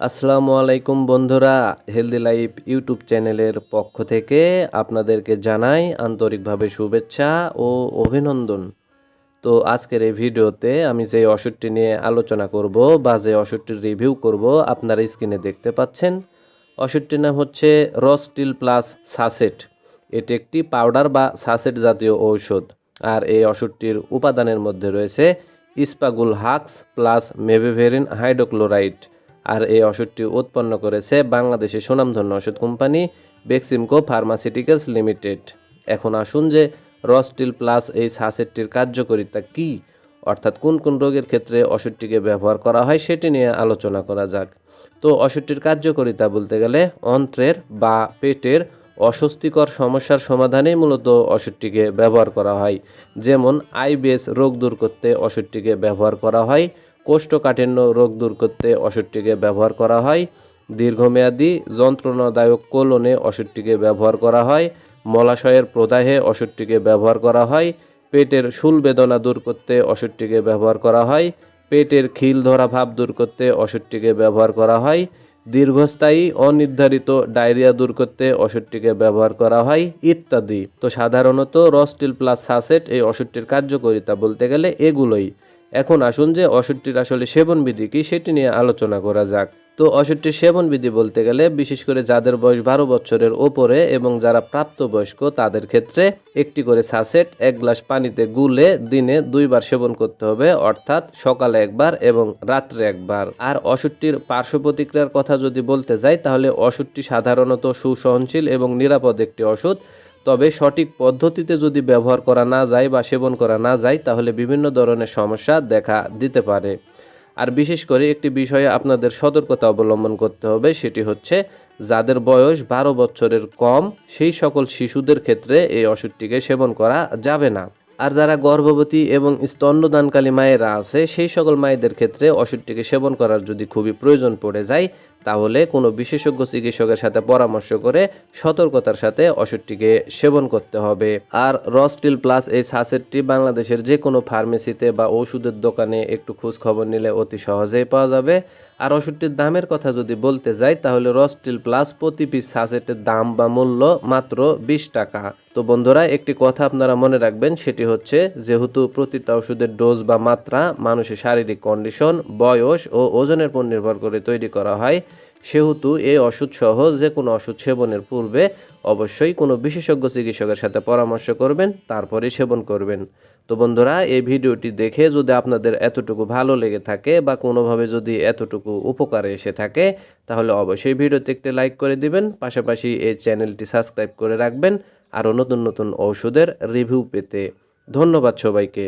আসসালামু আলাইকুম বন্ধুরা হেলদি লাইফ ইউটিউব চ্যানেলের পক্ষ থেকে আপনাদেরকে জানাই আন্তরিকভাবে শুভেচ্ছা ও অভিনন্দন। তো আজকের এই ভিডিওতে আমি যে ওষুধটি নিয়ে আলোচনা করব বা যে ওষুধটির রিভিউ করব আপনারা স্ক্রিনে দেখতে পাচ্ছেন। ওষুধটির নাম হচ্ছে রস্টিল প্লাস সাসেট এটি একটি পাউডার বা সাসেট জাতীয় ঔষধ। আর এই ওষুধটির উপাদানের মধ্যে রয়েছে ইস্পাগুল হাক্স প্লাস মেভিভেরিন হাইড্রোক্লোরাইড আর এই ওষুধটি উৎপন্ন করেছে বাংলাদেশের সুনামধন্য ওষুধ কোম্পানি বেক্সিমকো ফার্মাসিউটিক্যালস লিমিটেড। এখন আসুন যে রস্টিল প্লাস এই সাসেটটির কার্যকারিতা কি, অর্থাৎ কোন কোন রোগের ক্ষেত্রে ওষুধটিকে ব্যবহার করা হয় সেটি নিয়ে আলোচনা করা যাক। তো ওষুধটির কার্যকারিতা বলতে গেলে অন্ত্রের বা পেটের অস্বস্তিকর সমস্যার সমাধানেই মূলত ওষুধটিকে ব্যবহার করা হয়। যেমন আইবিএস রোগ দূর করতে ওষুধটিকে ব্যবহার করা হয় কোষ্ঠকাঠিন্য রোগ দূর করতে ওষুধটিকে ব্যবহার করা হয়। দীর্ঘমেয়াদী যন্ত্রণাদায়ক কোলনে ওষুধটিকে ব্যবহার করা হয়। মলাশয়ের প্রদাহে ওষুধটিকে ব্যবহার করা হয়। পেটের শুল বেদনা দূর করতে ওষুধটিকে ব্যবহার করা হয়। পেটের খিল ধরা ভাব দূর করতে ওষুধটিকে ব্যবহার করা হয়। দীর্ঘস্থায়ী অনির্ধারিত ডায়রিয়া দূর করতে ওষুধটিকে ব্যবহার করা হয়, ইত্যাদি। তো সাধারণত রস্টিল প্লাস সাসেট এই ওষুধটির কার্যকারিতা বলতে গেলে এগুলোই। এখন আসুন যে ওষুধটির আসলে সেবনবিধি কি সেটি নিয়ে আলোচনা করা যাক। তো ওষুধটির সেবনবিধি বলতে গেলে বিশেষ করে যাদের বয়স বারো বছরের ওপরে এবং যারা প্রাপ্তবয়স্ক তাদের ক্ষেত্রে একটি করে সাসেট, এক গ্লাস পানিতে গুলে দিনে দুইবার সেবন করতে হবে, অর্থাৎ সকালে একবার এবং রাত্রে একবার। আর ওষুধটির পার্শ্ব প্রতিক্রিয়ার কথা যদি বলতে যাই, তাহলে ওষুধটি সাধারণত সুসহনশীল এবং নিরাপদ একটি ওষুধ। তবে সঠিক পদ্ধতিতে যদি ব্যবহার করা না যায় বা সেবন করা না যায়, তাহলে বিভিন্ন ধরনের সমস্যা দেখা দিতে পারে। আর বিশেষ করে একটি বিষয়ে আপনাদের সতর্কতা অবলম্বন করতে হবে, সেটি হচ্ছে যাদের বয়স বারো বছরের কম, সেই সকল শিশুদের ক্ষেত্রে এই ওষুধটিকে সেবন করা যাবে না। আর যারা গর্ভবতী এবং স্তন্যদানকালী মায়েরা আছে, সেই সকল মায়েদের ক্ষেত্রে ওষুধটিকে সেবন করার যদি খুবই প্রয়োজন পড়ে যায় তাহলে কোনো বিশেষজ্ঞ চিকিৎসকের সাথে পরামর্শ করে সতর্কতার সাথে ওষুধটিকে সেবন করতে হবে। আর রস্টিল প্লাস এই সাসেটটি বাংলাদেশের যে কোনো ফার্মেসিতে বা ওষুধের দোকানে একটু খোঁজ খবর নিলে অতি সহজেই পাওয়া যাবে। আর ওষুধটির দামের কথা যদি বলতে যাই, তাহলে রস্টিল প্লাস প্রতি পিস সাসেটের দাম বা মূল্য মাত্র বিশ টাকা। তো বন্ধুরা, একটি কথা আপনারা মনে রাখবেন, সেটি হচ্ছে যেহেতু প্রতিটা ওষুধের ডোজ বা মাত্রা মানুষের শারীরিক কন্ডিশন, বয়স ও ওজনের উপর নির্ভর করে তৈরি করা হয় সেহেতু এই ওষুধ সহ যে কোনো ওষুধ সেবনের পূর্বে অবশ্যই কোনো বিশেষজ্ঞ চিকিৎসকের সাথে পরামর্শ করবেন, তারপরে সেবন করবেন। তো বন্ধুরা, এই ভিডিওটি দেখে যদি আপনাদের এতটুকু ভালো লেগে থাকে বা কোনোভাবে যদি এতটুকু উপকারে এসে থাকে, তাহলে অবশ্যই ভিডিওতে একটি লাইক করে দিবেন, পাশাপাশি এই চ্যানেলটি সাবস্ক্রাইব করে রাখবেন। আরও নতুন নতুন ঔষধের রিভিউ পেতে। ধন্যবাদ সবাইকে।